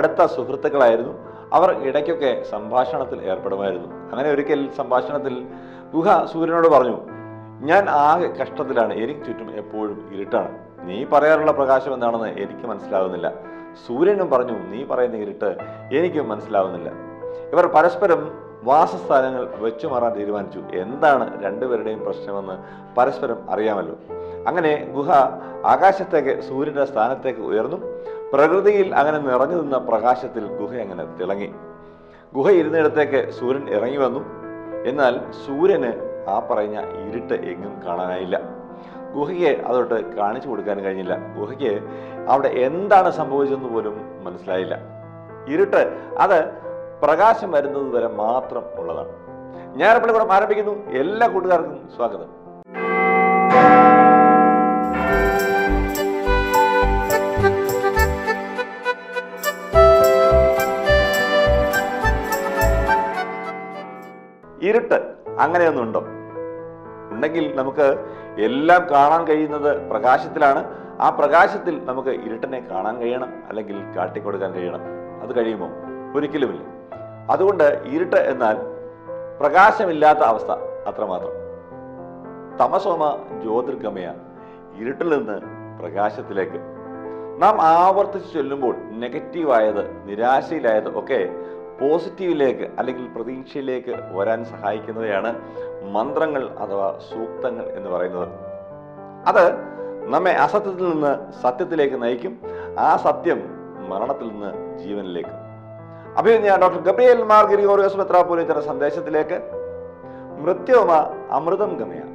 അടുത്ത സുഹൃത്തുക്കളായിരുന്നു. അവർ ഇടയ്ക്കൊക്കെ സംഭാഷണത്തിൽ ഏർപ്പെടുമായിരുന്നു. അങ്ങനെ ഒരിക്കൽ സംഭാഷണത്തിൽ ഗുഹ സൂര്യനോട് പറഞ്ഞു ഞാൻ ആകെ കഷ്ടത്തിലാണ്. എനിക്ക് ചുറ്റും എപ്പോഴും ഇരുട്ടാണ്. നീ പറയാറുള്ള പ്രകാശം എന്താണെന്ന് എനിക്ക് മനസ്സിലാവുന്നില്ല സൂര്യനും പറഞ്ഞു നീ പറയുന്ന ഇരുട്ട് എനിക്കും മനസ്സിലാവുന്നില്ല ഇവർ പരസ്പരം വാസസ്ഥാനങ്ങൾ വെച്ചു മാറാൻ തീരുമാനിച്ചു. എന്താണ് രണ്ടുപേരുടെയും പ്രശ്നമെന്ന് പരസ്പരം അറിയാമല്ലോ അങ്ങനെ ഗുഹ ആകാശത്തേക്ക് സൂര്യന്റെ സ്ഥാനത്തേക്ക് ഉയർന്നു. പ്രകൃതിയിൽ അങ്ങനെ നിറഞ്ഞു നിന്ന പ്രകാശത്തിൽ ഗുഹ അങ്ങനെ തിളങ്ങി. ഗുഹ ഇരുന്നിടത്തേക്ക് സൂര്യൻ ഇറങ്ങി വന്നു. എന്നാൽ സൂര്യന് ആ പറഞ്ഞ ഇരുട്ട് എങ്ങും കാണാനായില്ല. ഗുഹയ്ക്ക് അതോട്ട് കാണിച്ചു കൊടുക്കാൻ കഴിഞ്ഞില്ല. ഗുഹയ്ക്ക് അവിടെ എന്താണ് സംഭവിച്ചതെന്ന് പോലും മനസ്സിലായില്ല. ഇരുട്ട് അത് പ്രകാശം വരുന്നത് വരെ മാത്രം ഉള്ളതാണ്. ഞാൻ ഞായറപ്പള്ളിക്കൂടം ആരംഭിക്കുന്നു. എല്ലാ കൂട്ടുകാർക്കും സ്വാഗതം. ഇരുട്ട് അങ്ങനെയൊന്നുണ്ടോ? ഉണ്ടെങ്കിൽ നമുക്ക് എല്ലാം കാണാൻ കഴിയുന്നത് പ്രകാശത്തിലാണ്. ആ പ്രകാശത്തിൽ നമുക്ക് ഇരുട്ടിനെ കാണാൻ കഴിയണം അല്ലെങ്കിൽ കാട്ടിക്കൊടുക്കാൻ കഴിയണം. അത് കഴിയുമോ? ഒരിക്കലുമില്ല. അതുകൊണ്ട് ഇരുട്ട് എന്നാൽ പ്രകാശമില്ലാത്ത അവസ്ഥ അത്രമാത്രം. തമസോമ ജ്യോതിർഗമയ ഇരുട്ടിൽ നിന്ന് പ്രകാശത്തിലേക്ക്. നാം ആവർത്തിച്ച് ചൊല്ലുമ്പോൾ നെഗറ്റീവായത് നിരാശയിലായത് ഒക്കെ പോസിറ്റീവിലേക്ക് അല്ലെങ്കിൽ പ്രതീക്ഷയിലേക്ക് വരാൻ സഹായിക്കുന്നവയാണ് മന്ത്രങ്ങൾ അഥവാ സൂക്തങ്ങൾ എന്ന് പറയുന്നത്. അത് നമ്മെ അസത്യത്തിൽ നിന്ന് സത്യത്തിലേക്ക് നയിക്കും. ആ സത്യം മരണത്തിൽ നിന്ന് ജീവനിലേക്ക്. അപ്പോൾ ഞാൻ ഡോക്ടർ ഗബ്രിയേൽ മാർ ഗിരിഗോറിയോസ് മെത്രാപോലിത്തയുടെ സന്ദേശത്തിലേക്ക്. മൃത്യോമ അമൃതം ഗമയ.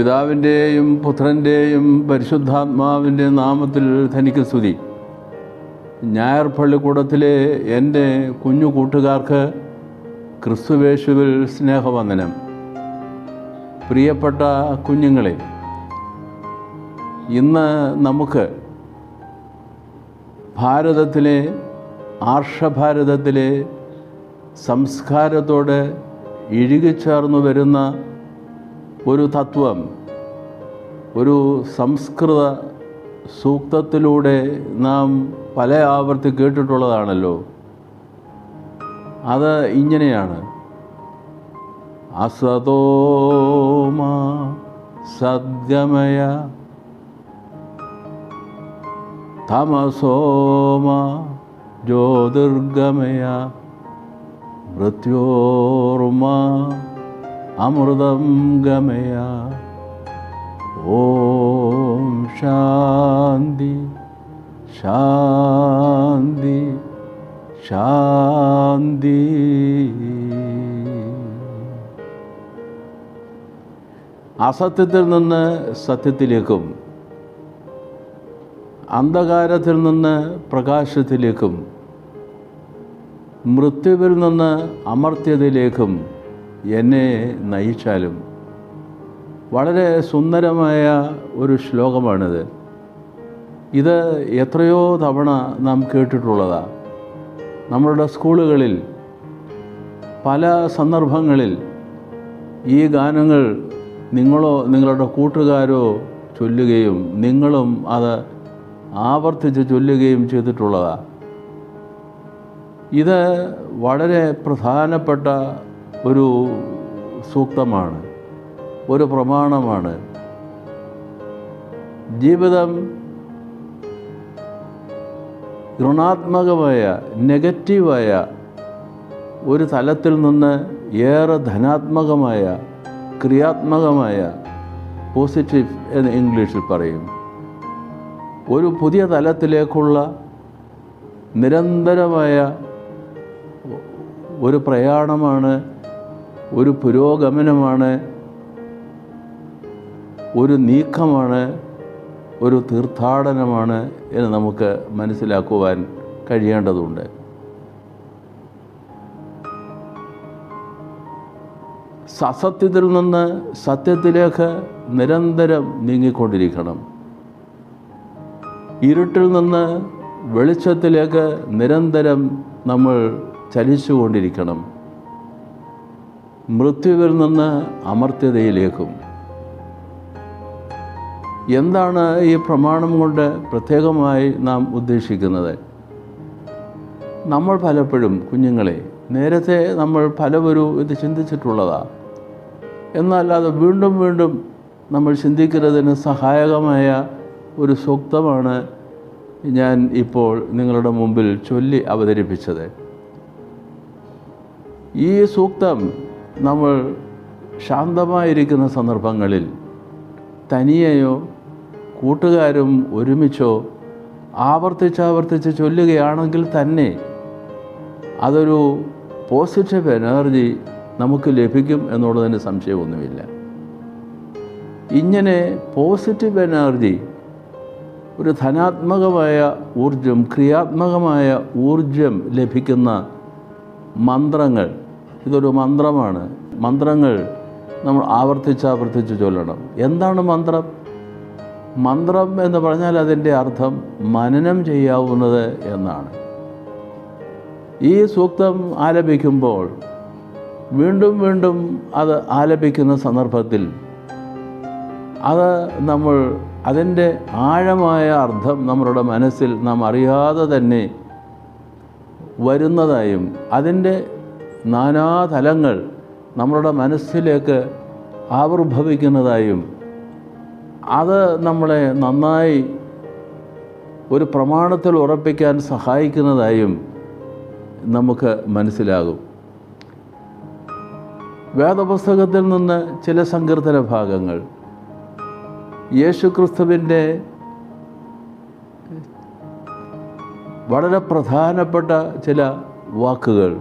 പിതാവിന്റെയും പുത്രന്റെയും പരിശുദ്ധാത്മാവിന്റെ നാമത്തിൽ തനിക്ക് സ്തുതി. ഞായർ പള്ളിക്കൂടത്തിലെ എന്റെ കുഞ്ഞു കൂട്ടുകാർക്ക് ക്രിസ്തുവേശുവിൽ സ്നേഹവന്ദനം. പ്രിയപ്പെട്ട കുഞ്ഞുങ്ങളെ ഇന്ന് നമുക്ക് ഭാരതത്തിലെ ആർഷഭാരതത്തിലെ സംസ്കാരത്തോട് ഇഴുകിച്ചേർന്നു വരുന്ന ഒരു തത്വം ഒരു സംസ്കൃത സൂക്തത്തിലൂടെ നാം പല ആവർത്തി കേട്ടിട്ടുള്ളതാണല്ലോ. അത് ഇങ്ങനെയാണ്. അസതോമ സദ്ഗമയ തമസോമ ജ്യോതിർഗമയ മൃത്യോർമ അമൃതം ഗമയ ഓം ശാന്തി ശാന്തി ശാന്തി. അസത്യത്തിൽ നിന്ന് സത്യത്തിലേക്കും അന്ധകാരത്തിൽ നിന്ന് പ്രകാശത്തിലേക്കും മൃത്യുവിൽ നിന്ന് അമർത്യതയിലേക്കും എന്നെ നയിച്ചാലും വളരെ സുന്ദരമായ ഒരു ശ്ലോകമാണിത്. ഇത് എത്രയോ തവണ നാം കേട്ടിട്ടുള്ളതാണ് നമ്മളുടെ സ്കൂളുകളിൽ പല സന്ദർഭങ്ങളിൽ ഈ ഗാനങ്ങൾ നിങ്ങളോ നിങ്ങളുടെ കൂട്ടുകാരോ ചൊല്ലുകയും നിങ്ങളും അത് ആവർത്തിച്ച് ചൊല്ലുകയും ചെയ്തിട്ടുള്ളതാണ് ഇത് വളരെ പ്രധാനപ്പെട്ട ഒരു സൂക്തമാണ് ഒരു പ്രമാണമാണ്. ജീവിതം ഋണാത്മകമായ നെഗറ്റീവായ ഒരു തലത്തിൽ നിന്ന് ഏറെ ധനാത്മകമായ ക്രിയാത്മകമായ പോസിറ്റീവ് എന്ന് ഇംഗ്ലീഷിൽ പറയും. ഒരു പുതിയ തലത്തിലേക്കുള്ള നിരന്തരമായ ഒരു പ്രയാണമാണ് ഒരു പുരോഗമനമാണ് ഒരു നീക്കമാണ് ഒരു തീർത്ഥാടനമാണ് എന്ന് നമുക്ക് മനസ്സിലാക്കുവാൻ കഴിയേണ്ടതുണ്ട്. സസത്യത്തിൽ നിന്ന് സത്യത്തിലേക്ക് നിരന്തരം നീങ്ങിക്കൊണ്ടിരിക്കണം. ഇരുട്ടിൽ നിന്ന് വെളിച്ചത്തിലേക്ക് നിരന്തരം നമ്മൾ ചലിച്ചുകൊണ്ടിരിക്കണം. മൃത്യുവിൽ നിന്ന് അമർത്യതയിലേക്കും. എന്താണ് ഈ പ്രമാണം കൊണ്ട് പ്രത്യേകമായി നാം ഉദ്ദേശിക്കുന്നത്? നമ്മൾ പലപ്പോഴും കുഞ്ഞുങ്ങളെ നേരത്തെ നമ്മൾ പലവരും ഇത് ചിന്തിച്ചിട്ടുള്ളതാണ് എന്നാൽ അത് വീണ്ടും വീണ്ടും നമ്മൾ ചിന്തിക്കുന്നതിന് സഹായകമായ ഒരു സൂക്തമാണ് ഞാൻ ഇപ്പോൾ നിങ്ങളുടെ മുമ്പിൽ ചൊല്ലി അവതരിപ്പിച്ചത്. ഈ സൂക്തം നമ്മൾ ശാന്തമായിരിക്കുന്ന സന്ദർഭങ്ങളിൽ തനിയെയോ കൂട്ടുകാരും ഒരുമിച്ചോ ആവർത്തിച്ചാവർത്തിച്ച് ചൊല്ലുകയാണെങ്കിൽ തന്നെ അതൊരു പോസിറ്റീവ് എനർജി നമുക്ക് ലഭിക്കും എന്നുള്ളതിന് സംശയമൊന്നുമില്ല. ഇങ്ങനെ പോസിറ്റീവ് എനർജി ഒരു ധനാത്മകമായ ഊർജം ക്രിയാത്മകമായ ഊർജം ലഭിക്കുന്ന മന്ത്രങ്ങൾ ഇതൊരു മന്ത്രമാണ്. മന്ത്രങ്ങൾ നമ്മൾ ആവർത്തിച്ച് ആവർത്തിച്ച് ചൊല്ലണം. എന്താണ് മന്ത്രം? മന്ത്രം എന്ന് പറഞ്ഞാൽ അതിന്റെ അർത്ഥം മനനം ചെയ്യാവുന്നത് എന്നാണ്. ഈ സൂക്തം ആലപിക്കുമ്പോൾ വീണ്ടും വീണ്ടും അത് ആലപിക്കുന്ന സന്ദർഭത്തിൽ അത് നമ്മൾ അതിന്റെ ആഴമായ അർത്ഥം നമ്മളുടെ മനസ്സിൽ നാം അറിയാതെ തന്നെ വരുന്നതായും അതിന്റെ നാനാതലങ്ങൾ നമ്മളുടെ മനസ്സിലേക്ക് ആവിർഭവിക്കുന്നതായും അത് നമ്മളെ നന്നായി ഒരു പ്രമാണത്തിൽ ഉറപ്പിക്കാൻ സഹായിക്കുന്നതായും നമുക്ക് മനസ്സിലാകും. വേദപുസ്തകത്തിൽ നിന്ന് ചില സങ്കീർത്തന ഭാഗങ്ങൾ. യേശുക്രിസ്തുവിന്റെ വളരെ പ്രധാനപ്പെട്ട ചില വാക്കുകൾ.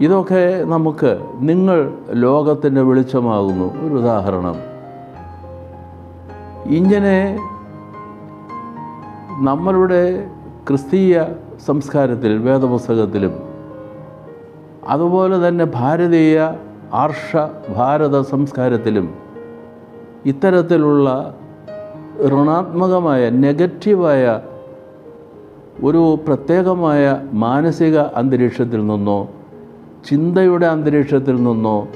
ഇതൊക്കെ നമുക്ക് നിങ്ങൾ ലോകത്തിന്റെ വെളിച്ചമാകുന്നു. ഒരു ഉദാഹരണം. ഇങ്ങനെ നമ്മളുടെ ക്രിസ്തീയ സംസ്കാരത്തിൽ വേദപുസ്തകത്തിലും അതുപോലെ തന്നെ ഭാരതീയ ആർഷ ഭാരത സംസ്കാരത്തിലും ഇത്തരത്തിലുള്ള ഋണാത്മകമായ നെഗറ്റീവായ ഒരു പ്രത്യേകമായ മാനസിക അന്തരീക്ഷത്തിൽ നിന്നോ ചിന്തയുടെ അന്തരീക്ഷത്തിൽ നിന്നോ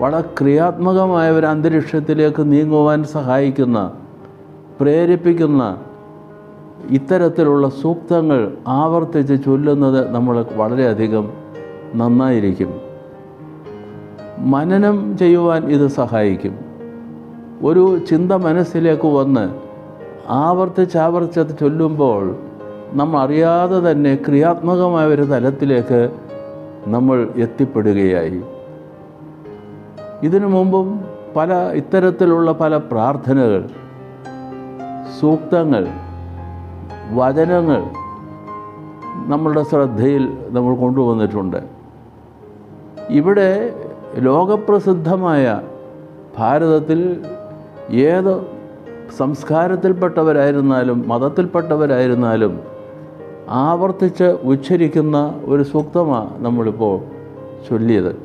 വളരെ ക്രിയാത്മകമായ ഒരു അന്തരീക്ഷത്തിലേക്ക് നീങ്ങുവാൻ സഹായിക്കുന്ന പ്രേരിപ്പിക്കുന്ന ഇത്തരത്തിലുള്ള സൂക്തങ്ങൾ ആവർത്തിച്ച് ചൊല്ലുന്നത് നമ്മൾ വളരെയധികം നന്നായിരിക്കും. മനനം ചെയ്യുവാൻ ഇത് സഹായിക്കും. ഒരു ചിന്ത മനസ്സിലേക്ക് വന്ന് ആവർത്തിച്ചാവർത്തിച്ച് ചൊല്ലുമ്പോൾ നമ്മൾ അറിയാതെ തന്നെ ക്രിയാത്മകമായ ഒരു തലത്തിലേക്ക് നമ്മൾ എത്തിപ്പെടുകയായി. ഇതിനു മുമ്പും പല ഇത്തരത്തിലുള്ള പല പ്രാർത്ഥനകൾ സൂക്തങ്ങൾ വചനങ്ങൾ നമ്മളുടെ ശ്രദ്ധയിൽ നമ്മൾ കൊണ്ടുവന്നിട്ടുണ്ട്. ഇവിടെ ലോകപ്രസിദ്ധമായ ഭാരതത്തിൽ ഏത് സംസ്കാരത്തിൽപ്പെട്ടവരായിരുന്നാലും മതത്തിൽപ്പെട്ടവരായിരുന്നാലും ആവർത്തിച്ച് ഉച്ചരിക്കുന്ന ഒരു സൂക്തമാണ് നമ്മളിപ്പോൾ ചൊല്ലിയത്.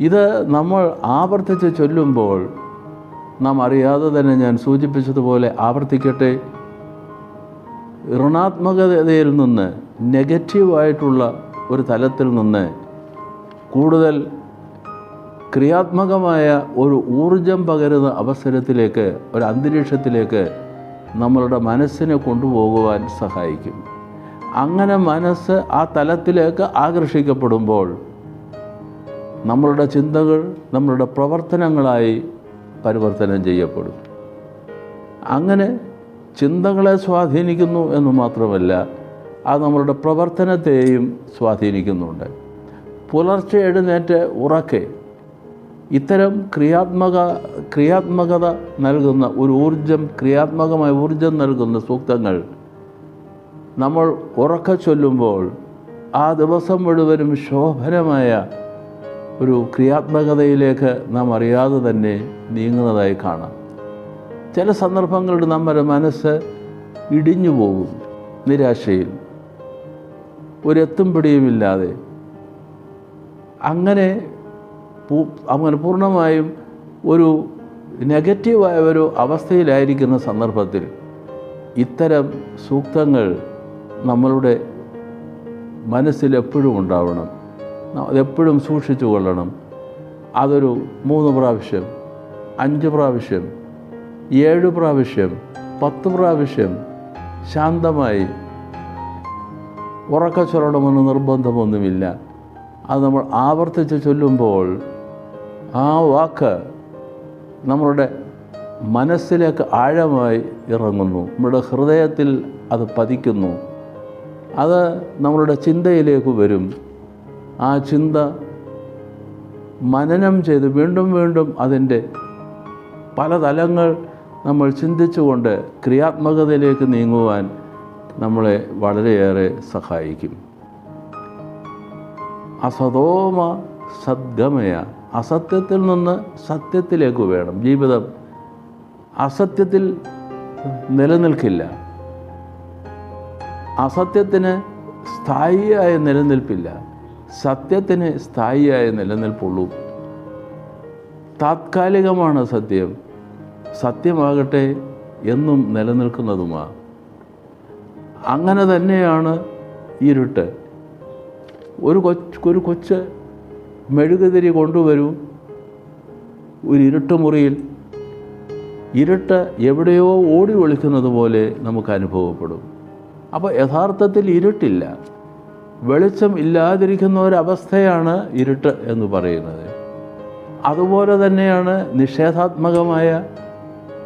ഇത് നമ്മൾ ആവർത്തിച്ച് ചൊല്ലുമ്പോൾ നാം അറിയാതെ തന്നെ ഞാൻ സൂചിപ്പിച്ചതുപോലെ ആവർത്തിക്കട്ടെ. ഋണാത്മകതയിൽ നിന്ന് നെഗറ്റീവായിട്ടുള്ള ഒരു തലത്തിൽ നിന്ന് കൂടുതൽ ക്രിയാത്മകമായ ഒരു ഊർജം പകരുന്ന അവസരത്തിലേക്ക് ഒരു അന്തരീക്ഷത്തിലേക്ക് നമ്മളുടെ മനസ്സിനെ കൊണ്ടുപോകുവാൻ സഹായിക്കും. അങ്ങനെ മനസ്സ് ആ തലത്തിലേക്ക് ആകർഷിക്കപ്പെടുമ്പോൾ നമ്മളുടെ ചിന്തകൾ നമ്മളുടെ പ്രവർത്തനങ്ങളായി പരിവർത്തനം ചെയ്യപ്പെടും. അങ്ങനെ ചിന്തകളെ സ്വാധീനിക്കുന്നു എന്ന് മാത്രമല്ല അത് നമ്മളുടെ പ്രവർത്തനത്തെയും സ്വാധീനിക്കുന്നുണ്ട്. പുലർച്ചെ എഴുന്നേറ്റ് ഉറക്കെ ഇത്തരം ക്രിയാത്മക ക്രിയാത്മകത നൽകുന്ന ഒരു ഊർജം ക്രിയാത്മകമായ ഊർജം നൽകുന്ന സൂക്തങ്ങൾ നമ്മൾ ഉറക്ക ചൊല്ലുമ്പോൾ ആ ദിവസം മുഴുവനും ശോഭനമായ ഒരു ക്രിയാത്മകതയിലേക്ക് നാം അറിയാതെ തന്നെ നീങ്ങുന്നതായി കാണാം. ചില സന്ദർഭങ്ങളിൽ നമ്മുടെ മനസ്സ് ഇടിഞ്ഞു പോകും നിരാശയിൽ. ഒരു എത്തും പിടിയുമില്ലാതെ. അങ്ങനെ അങ്ങനെ പൂർണമായും ഒരു നെഗറ്റീവായ ഒരു അവസ്ഥയിലായിരിക്കുന്ന സന്ദർഭത്തിൽ ഇത്തരം സൂക്തങ്ങൾ നമ്മളുടെ മനസ്സിൽ എപ്പോഴും ഉണ്ടാവണം. അതെപ്പോഴും സൂക്ഷിച്ചു കൊള്ളണം. അതൊരു മൂന്ന് പ്രാവശ്യം അഞ്ച് പ്രാവശ്യം ഏഴ് പ്രാവശ്യം പത്ത് പ്രാവശ്യം ശാന്തമായി ഉറക്ക ചൊല്ലണമെന്ന് നിർബന്ധമൊന്നുമില്ല. അത് നമ്മൾ ആവർത്തിച്ച് ചൊല്ലുമ്പോൾ ആ വാക്ക് നമ്മളുടെ മനസ്സിലേക്ക് ആഴമായി ഇറങ്ങുന്നു. നമ്മുടെ ഹൃദയത്തിൽ അത് പതിക്കുന്നു. അത് നമ്മളുടെ ചിന്തയിലേക്ക് വരും. ആ ചിന്ത മനനം ചെയ്ത് വീണ്ടും വീണ്ടും അതിന്റെ പല തലങ്ങൾ നമ്മൾ ചിന്തിച്ചുകൊണ്ട് ക്രിയാത്മകതയിലേക്ക് നീങ്ങുവാൻ നമ്മളെ വളരെയേറെ സഹായിക്കും. അസതോമ സദ്ഗമയ അസത്യത്തിൽ നിന്ന് സത്യത്തിലേക്ക് വേണം. ജീവിതം അസത്യത്തിൽ നിലനിൽക്കില്ല. അസത്യത്തിന് സ്ഥായിയായ നിലനിൽപ്പില്ല. സത്യത്തിന് സ്ഥായിയായ നിലനിൽപ്പുള്ളൂ. താത്കാലികമാണ് സത്യം. സത്യമാകട്ടെ എന്നും നിലനിൽക്കുന്നതുമാ. അങ്ങനെ തന്നെയാണ് ഇരുട്ട്. ഒരു കൊച്ച് ഒരു കൊച്ച് മെഴുകുതിരി കൊണ്ടുവരൂ. ഒരു ഇരുട്ട് മുറിയിൽ. ഇരുട്ട് എവിടെയോ ഓടി ഒളിക്കുന്നത് പോലെ നമുക്ക് അനുഭവപ്പെടും. അപ്പോൾ യഥാർത്ഥത്തിൽ ഇരുട്ടില്ല. വെളിച്ചം ഇല്ലാതിരിക്കുന്ന ഒരവസ്ഥയാണ് ഇരുട്ട് എന്ന് പറയുന്നത്. അതുപോലെ തന്നെയാണ് നിഷേധാത്മകമായ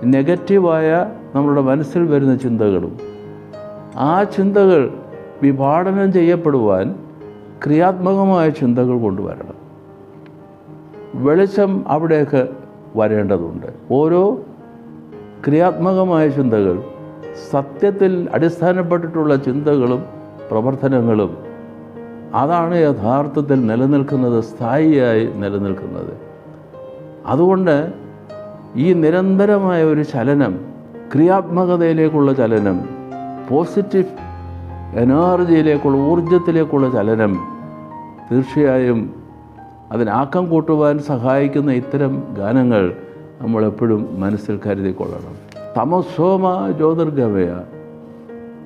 നെഗറ്റീവായ നമ്മുടെ മനസ്സിൽ വരുന്ന ചിന്തകളും. ആ ചിന്തകൾ വിഭാടനം ചെയ്യപ്പെടുവാൻ ക്രിയാത്മകമായ ചിന്തകൾ കൊണ്ടുവരണം. വെളിച്ചം അവിടേക്ക് വരേണ്ടതുണ്ട്. ഓരോ ക്രിയാത്മകമായ ചിന്തകൾ സത്യത്തിൽ അടിസ്ഥാനപ്പെട്ടിട്ടുള്ള ചിന്തകളും പ്രവർത്തനങ്ങളും അതാണ് യഥാർത്ഥത്തിൽ നിലനിൽക്കുന്നത് സ്ഥായിയായി നിലനിൽക്കുന്നത്. അതുകൊണ്ട് ഈ നിരന്തരമായ ഒരു ചലനം ക്രിയാത്മകതയിലേക്കുള്ള ചലനം പോസിറ്റീവ് എനർജിയിലേക്കുള്ള ഊർജത്തിലേക്കുള്ള ചലനം തീർച്ചയായും അതിനാക്കം കൂട്ടുവാൻ സഹായിക്കുന്ന ഇത്തരം ഗാനങ്ങൾ നമ്മളെപ്പോഴും മനസ്സിൽ കരുതിക്കൊള്ളണം. തമസോമ ജ്യോതിർഗമയ.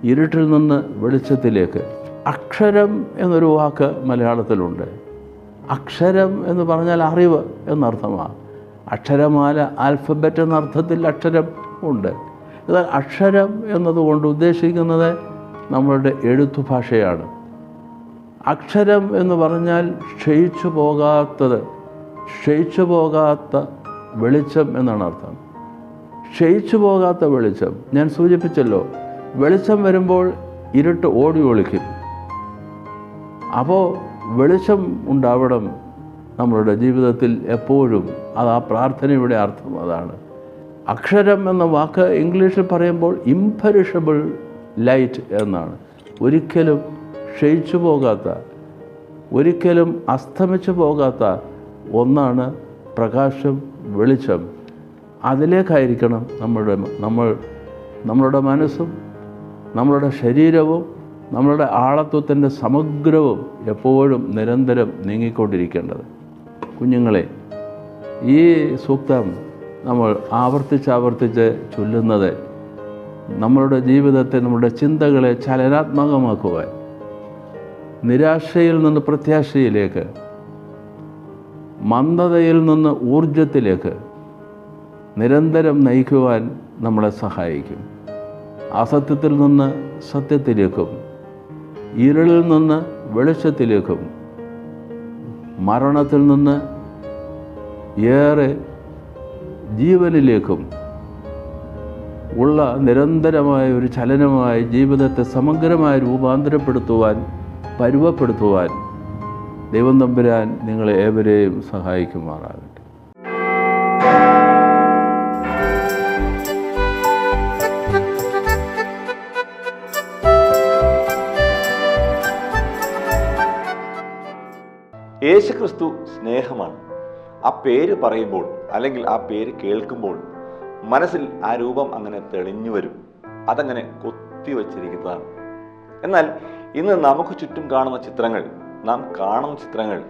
ഇരുട്ടിൽ നിന്ന് വെളിച്ചത്തിലേക്ക്. അക്ഷരം എന്നൊരു വാക്ക് മലയാളത്തിലുണ്ട്. അക്ഷരം എന്ന് പറഞ്ഞാൽ അറിവ് എന്നർത്ഥമാണ് അക്ഷരമാല ആൽഫബറ്റ് എന്ന അർത്ഥത്തിൽ അക്ഷരം ഉണ്ട്. എന്നാൽ അക്ഷരം എന്നതുകൊണ്ട് ഉദ്ദേശിക്കുന്നത് നമ്മളുടെ എഴുത്തു ഭാഷയാണ്. അക്ഷരം എന്ന് പറഞ്ഞാൽ ക്ഷയിച്ചു പോകാത്തത് ക്ഷയിച്ചു പോകാത്ത വെളിച്ചം എന്നാണ് അർത്ഥം. ക്ഷയിച്ചു പോകാത്ത വെളിച്ചം. ഞാൻ സൂചിപ്പിച്ചല്ലോ വെളിച്ചം വരുമ്പോൾ ഇരുട്ട് ഓടി ഒളിക്കും. അപ്പോൾ വെളിച്ചം ഉണ്ടാവണം നമ്മളുടെ ജീവിതത്തിൽ എപ്പോഴും. അത് ആ പ്രാർത്ഥനയുടെ അർത്ഥം അതാണ്. അക്ഷരം എന്ന വാക്ക് ഇംഗ്ലീഷിൽ പറയുമ്പോൾ ഇംപെരിഷബിൾ ലൈറ്റ് എന്നാണ്. ഒരിക്കലും ക്ഷയിച്ചു പോകാത്ത ഒരിക്കലും അസ്തമിച്ചു പോകാത്ത ഒന്നാണ് പ്രകാശം വെളിച്ചം. അതിലേക്കായിരിക്കണം നമ്മുടെ നമ്മൾ നമ്മളുടെ മനസ്സും നമ്മളുടെ ശരീരവും നമ്മളുടെ ആളത്വത്തിന്റെ സമഗ്രവും എപ്പോഴും നിരന്തരം നീങ്ങിക്കൊണ്ടിരിക്കേണ്ടത്. കുഞ്ഞുങ്ങളെ ഈ സൂക്തം നമ്മൾ ആവർത്തിച്ചാവർത്തിച്ച് ആവർത്തിച്ച് ചൊല്ലുന്നത് നമ്മളുടെ ജീവിതത്തെ നമ്മുടെ ചിന്തകളെ ചലനാത്മകമാക്കുവാൻ നിരാശയിൽ നിന്ന് പ്രത്യാശയിലേക്ക് മന്ദതയിൽ നിന്ന് ഊർജത്തിലേക്ക് നിരന്തരം നയിക്കുവാൻ നമ്മളെ സഹായിക്കും. അസത്യത്തിൽ നിന്ന് സത്യത്തിലേക്കും ഇരുളിൽ നിന്ന് വെളിച്ചത്തിലേക്കും മരണത്തിൽ നിന്ന് ഏറെ ജീവനിലേക്കും ഉള്ള നിരന്തരമായ ഒരു ചലനമായി ജീവിതത്തെ സമഗ്രമായി രൂപാന്തരപ്പെടുത്തുവാൻ പരുവപ്പെടുത്തുവാൻ ദൈവം തമ്പുരാൻ നിങ്ങളെ ഏവരെയും സഹായിക്കുമാറാകട്ടെ. യേശുക്രിസ്തു സ്നേഹമാണ്. ആ പേര് പറയുമ്പോൾ അല്ലെങ്കിൽ ആ പേര് കേൾക്കുമ്പോൾ മനസ്സിൽ ആ രൂപം അങ്ങനെ തെളിഞ്ഞു വരും. അതങ്ങനെ കൊത്തി വച്ചിരിക്കുന്നതാണ്. എന്നാൽ ഇന്ന് നമുക്ക് ചുറ്റും കാണുന്ന ചിത്രങ്ങൾ നാം കാണുന്ന ചിത്രങ്ങൾ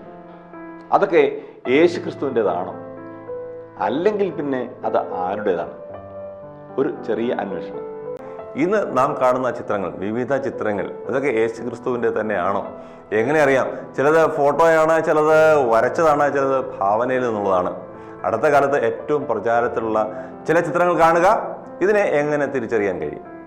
അതൊക്കെ യേശു ക്രിസ്തുവിന്റെതാണോ അല്ലെങ്കിൽ പിന്നെ അത് ആരുടേതാണ്? ഒരു ചെറിയ അന്വേഷണം. ഇന്ന് നാം കാണുന്ന ചിത്രങ്ങൾ വിവിധ ചിത്രങ്ങൾ ഇതൊക്കെ യേശു ക്രിസ്തുവിന്റെ തന്നെയാണോ? എങ്ങനെ അറിയാം? ചിലത് ഫോട്ടോയാണ് ചിലത് വരച്ചതാണ് ചിലത് ഭാവനയിൽ നിന്നുള്ളതാണ്. അടുത്ത കാലത്ത് ഏറ്റവും പ്രചാരത്തിലുള്ള ചില ചിത്രങ്ങൾ കാണുക ഇതിനെ എങ്ങനെ തിരിച്ചറിയാൻ കഴിയും?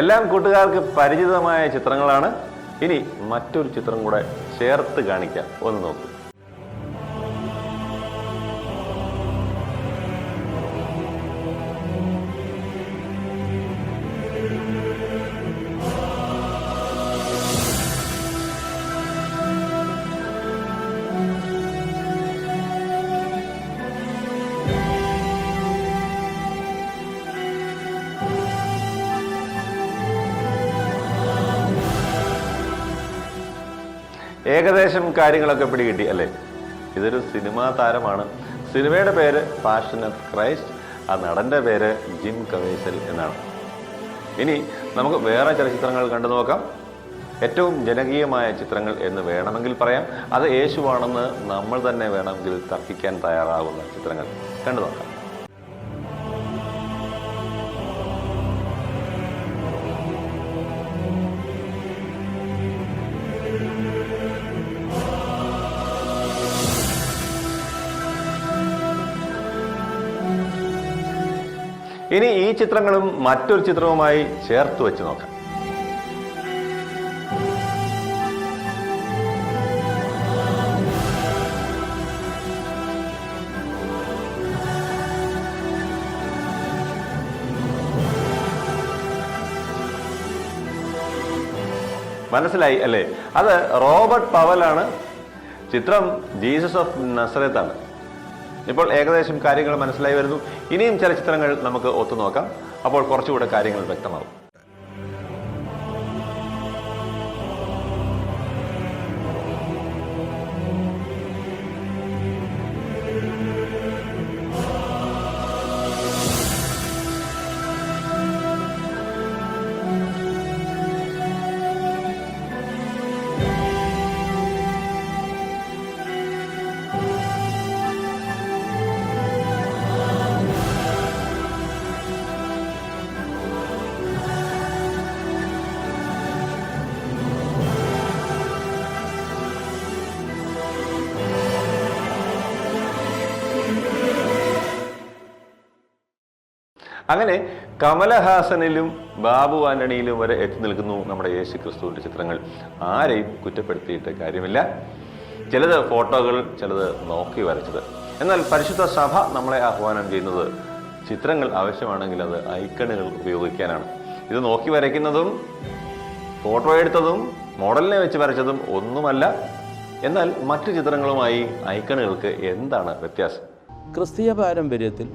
എല്ലാം കൂട്ടുകാർക്ക് പരിചിതമായ ചിത്രങ്ങളാണ്. ഇനി മറ്റൊരു ചിത്രം കൂടെ ചേർത്ത് കാണിക്കാം. ഒന്ന് നോക്കൂ. ഏകദേശം കാര്യങ്ങളൊക്കെ പിടികിട്ടി അല്ലേ? ഇതൊരു സിനിമാ താരമാണ്. സിനിമയുടെ പേര് പാഷൻ ഓഫ് ക്രൈസ്റ്റ് ആ നടന്റെ പേര് ജിം കവേസൽ എന്നാണ്. ഇനി നമുക്ക് വേറെ ചലച്ചിത്രങ്ങൾ ചിത്രങ്ങൾ കണ്ടു നോക്കാം. ഏറ്റവും ജനകീയമായ ചിത്രങ്ങൾ എന്ന് വേണമെങ്കിൽ പറയാം. അത് യേശുവാണെന്ന് നമ്മൾ തന്നെ വേണമെങ്കിൽ തർക്കിക്കാൻ തയ്യാറാകുന്ന ചിത്രങ്ങൾ കണ്ടു നോക്കാം. ചിത്രങ്ങളും മറ്റൊരു ചിത്രവുമായി ചേർത്ത് വെച്ച് നോക്കാം. മനസ്സിലായി അല്ലേ? അത് റോബർട്ട് പവലാണ് ചിത്രം ജീസസ് ഓഫ് നസറത്താണ് ഇപ്പോൾ ഏകദേശം കാര്യങ്ങൾ മനസ്സിലായി വരുന്നു. ഇനിയും ചില ചിത്രങ്ങൾ നമുക്ക് ഒത്തുനോക്കാം. അപ്പോൾ കുറച്ചുകൂടെ കാര്യങ്ങൾ വ്യക്തമാവും. അങ്ങനെ കമലഹാസനിലും ബാബു ആന്റണിയിലും വരെ എത്തി നിൽക്കുന്നു നമ്മുടെ യേശു ക്രിസ്തുവിന്റെ ചിത്രങ്ങൾ. ആരെയും കുറ്റപ്പെടുത്തിയിട്ട് കാര്യമില്ല. ചിലത് ഫോട്ടോകൾ ചിലത് നോക്കി വരച്ചത്. എന്നാൽ പരിശുദ്ധ സഭ നമ്മളെ ആഹ്വാനം ചെയ്യുന്നത് ചിത്രങ്ങൾ ആവശ്യമാണെങ്കിൽ അത് ഐക്കണുകൾ ഉപയോഗിക്കാനാണ്. ഇത് നോക്കി വരയ്ക്കുന്നതും ഫോട്ടോ എടുത്തതും മോഡലിനെ വെച്ച് വരച്ചതും ഒന്നുമല്ല. എന്നാൽ മറ്റു ചിത്രങ്ങളുമായി ഐക്കണുകൾക്ക് എന്താണ് വ്യത്യാസം? ക്രിസ്തീയ പാരമ്പര്യത്തിൽ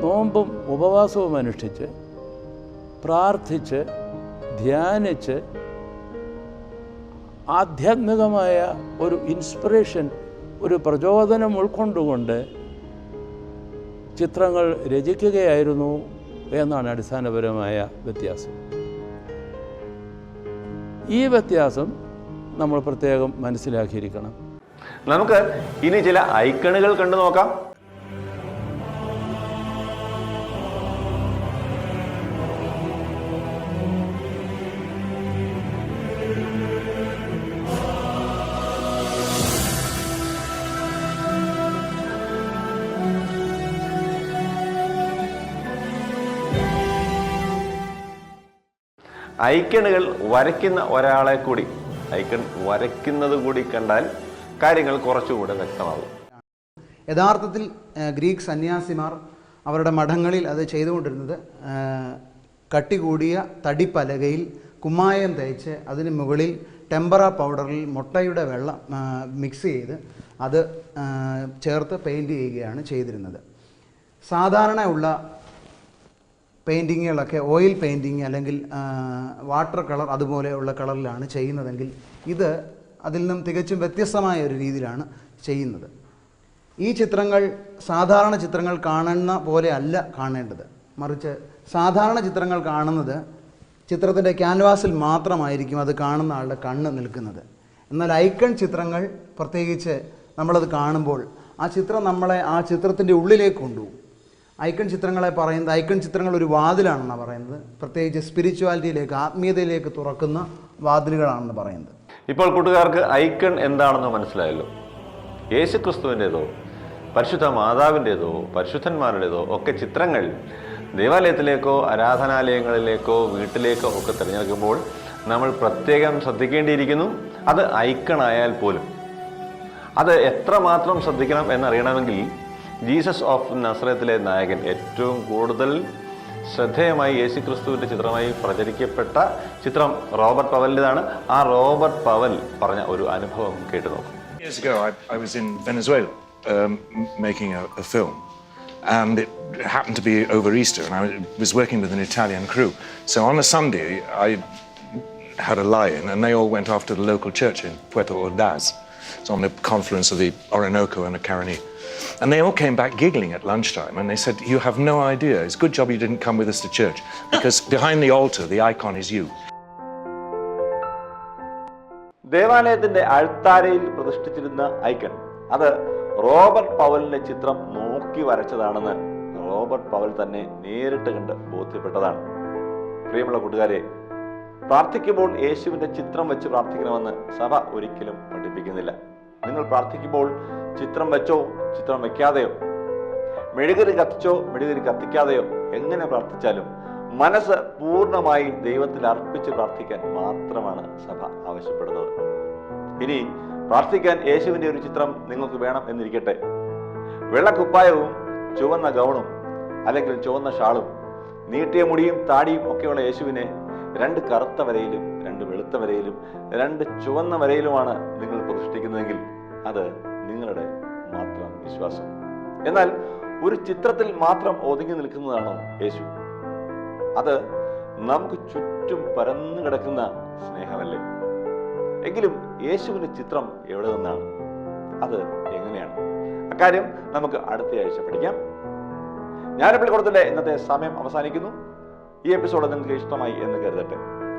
നോമ്പും ഉപവാസവും അനുഷ്ഠിച്ച് പ്രാർത്ഥിച്ച് ധ്യാനിച്ച് ആധ്യാത്മികമായ ഒരു ഇൻസ്പിറേഷൻ ഒരു പ്രചോദനം ഉൾക്കൊണ്ടുകൊണ്ട് ചിത്രങ്ങൾ രചിക്കുകയായിരുന്നു എന്നാണ് അടിസ്ഥാനപരമായ വ്യത്യാസം. ഈ വ്യത്യാസം നമ്മൾ പ്രത്യേകം മനസ്സിലാക്കിയിരിക്കണം. നമുക്ക് ഇനി ചില ഐക്കണുകൾ കണ്ടു നോക്കാം. ഐക്കണുകൾ വരയ്ക്കുന്ന ഒരാളെ കൂടി ഐക്കൺ വരയ്ക്കുന്നത് കൂടി കണ്ടാൽ കാര്യങ്ങൾ കുറച്ചുകൂടെ വ്യക്തമാകും. യഥാർത്ഥത്തിൽ ഗ്രീക്ക് സന്യാസിമാർ അവരുടെ മഠങ്ങളിൽ അത് ചെയ്തുകൊണ്ടിരുന്നത് കട്ടി കൂടിയ തടിപ്പലകയിൽ കുമ്മായം തേച്ച് അതിന് മുകളിൽ ടെമ്പറ പൗഡറിൽ മുട്ടയുടെ വെള്ളം മിക്സ് ചെയ്ത് അത് ചേർത്ത് പെയിന്റ് ചെയ്യുകയാണ് ചെയ്തിരുന്നത്. സാധാരണ ഉള്ള പെയിന്റിങ്ങുകളൊക്കെ ഓയിൽ പെയിന്റിങ് അല്ലെങ്കിൽ വാട്ടർ കളർ അതുപോലെയുള്ള കളറിലാണ് ചെയ്യുന്നതെങ്കിൽ ഇത് അതിൽ നിന്നും തികച്ചും വ്യത്യസ്തമായ ഒരു രീതിയിലാണ് ചെയ്യുന്നത്. ഈ ചിത്രങ്ങൾ സാധാരണ ചിത്രങ്ങൾ കാണുന്ന പോലെ അല്ല കാണേണ്ടത്. മറിച്ച് സാധാരണ ചിത്രങ്ങൾ കാണുന്നത് ചിത്രത്തിന്റെ ക്യാൻവാസിൽ മാത്രമായിരിക്കും അത് കാണുന്ന ആളുടെ കണ്ണ് നിൽക്കുന്നത്. എന്നാൽ ഐക്കൺ ചിത്രങ്ങൾ പ്രത്യേകിച്ച് നമ്മളത് കാണുമ്പോൾ ആ ചിത്രം നമ്മളെ ആ ചിത്രത്തിന്റെ ഉള്ളിലേക്ക് കൊണ്ടുപോകും. ഐക്കൺ ചിത്രങ്ങളെ പറയുന്നത് ഐക്കൺ ചിത്രങ്ങൾ ഒരു വാതിലാണെന്നാണ് പറയുന്നത്. പ്രത്യേകിച്ച് സ്പിരിച്വാലിറ്റിയിലേക്ക് ആത്മീയതയിലേക്ക് തുറക്കുന്ന വാതിലുകളാണെന്ന് പറയുന്നത്. ഇപ്പോൾ കൂട്ടുകാർക്ക് ഐക്കൺ എന്താണെന്ന് മനസ്സിലായല്ലോ. യേശു ക്രിസ്തുവിന്റെതോ പരിശുദ്ധ മാതാവിന്റെതോ പരിശുദ്ധന്മാരുടേതോ ഒക്കെ ചിത്രങ്ങൾ ദേവാലയത്തിലേക്കോ ആരാധനാലയങ്ങളിലേക്കോ വീട്ടിലേക്കോ ഒക്കെ തിരഞ്ഞെടുക്കുമ്പോൾ നമ്മൾ പ്രത്യേകം ശ്രദ്ധിക്കേണ്ടിയിരിക്കുന്നു. അത് ഐക്കൺ ആയാൽ പോലും. അത് എത്രമാത്രം ശ്രദ്ധിക്കണം എന്നറിയണമെങ്കിൽ ജീസസ് ഓഫ് നസ്രത്തിലെ നായകൻ ഏറ്റവും കൂടുതൽ ശ്രദ്ധേയമായി യേശു ക്രിസ്തുവിന്റെ ചിത്രമായി പ്രചരിക്കപ്പെട്ട ചിത്രം റോബർട്ട് പവലിന്റെതാണ് ആ റോബർട്ട് പവൽ പറഞ്ഞ ഒരു അനുഭവം കേട്ടു നോക്കും Years ago, I, was in Venezuela um, making a, film, and it happened to be over Easter, and I was working with an Italian crew. So on a Sunday, I had a lie-in, and they all went to the local church in Puerto Ordaz. It's on the confluence of the Orinoco and the Caroni. And they all came back giggling at lunchtime, and they said, "You have no idea. It's a good job you didn't come with us to church, because behind the altar, the icon is you." ദേവാലയത്തിന്റെ അൾത്താരയിൽ പ്രതിഷ്ഠിച്ചിരുന്ന icon അത് Robert പവലിന്റെ ചിത്രം നോക്കി വരച്ചതാണെന്ന് Robert Powell തന്നെ നേരിട്ട് കണ്ട് ബോധ്യപ്പെട്ടതാണ് പ്രിയമുള്ള കൂട്ടുകാരെ പ്രാർത്ഥിക്കുമ്പോൾ യേശുവിന്റെ ചിത്രം വെച്ച് പ്രാർത്ഥിക്കണമെന്ന് സഭ ഒരിക്കലും പഠിപ്പിക്കുന്നില്ല നിങ്ങൾ പ്രാർത്ഥിക്കുമ്പോൾ ചിത്രം വെച്ചോ ചിത്രം വെക്കാതെയോ? മെഴുകരി കത്തിച്ചോ മെഴുകരി കത്തിക്കാതെയോ? എങ്ങനെ പ്രാർത്ഥിച്ചാലും മനസ്സ് പൂർണമായി ദൈവത്തിൽ അർപ്പിച്ച് പ്രാർത്ഥിക്കാൻ മാത്രമാണ് സഭ ആവശ്യപ്പെടുന്നത്. ഇനി പ്രാർത്ഥിക്കാൻ യേശുവിന്റെ ഒരു ചിത്രം നിങ്ങൾക്ക് വേണം എന്നിരിക്കട്ടെ. വെള്ളക്കുപ്പായവും ചുവന്ന ഗൗണും അല്ലെങ്കിൽ ചുവന്ന ഷാളും നീട്ടിയ മുടിയും താടിയും ഒക്കെയുള്ള യേശുവിനെ രണ്ട് കറുത്ത വരയിലും രണ്ട് വെളുത്ത വരയിലും രണ്ട് ചുവന്ന വരയിലുമാണ് നിങ്ങൾ പ്രതിഷ്ഠിക്കുന്നതെങ്കിൽ അത് നിങ്ങളുടെ മാത്രം വിശ്വാസം. എന്നാൽ ഒരു ചിത്രത്തിൽ മാത്രം ഒതുങ്ങി നിൽക്കുന്നതാണോ യേശു? അത് നമുക്ക് ചുറ്റും പരന്നു കിടക്കുന്ന സ്നേഹമല്ലേ? എങ്കിലും യേശുവിന്റെ ചിത്രം എവിടെ നിന്നാണ്? അത് എങ്ങനെയാണ്? അക്കാര്യം നമുക്ക് അടുത്ത ആഴ്ച പഠിക്കാം. ഞാനിപ്പോൾ ഇന്നത്തെ സമയം അവസാനിക്കുന്നു. ഈ എപ്പിസോഡ് നിങ്ങൾക്ക് ഇഷ്ടമായി എന്ന് കരുതട്ടെ.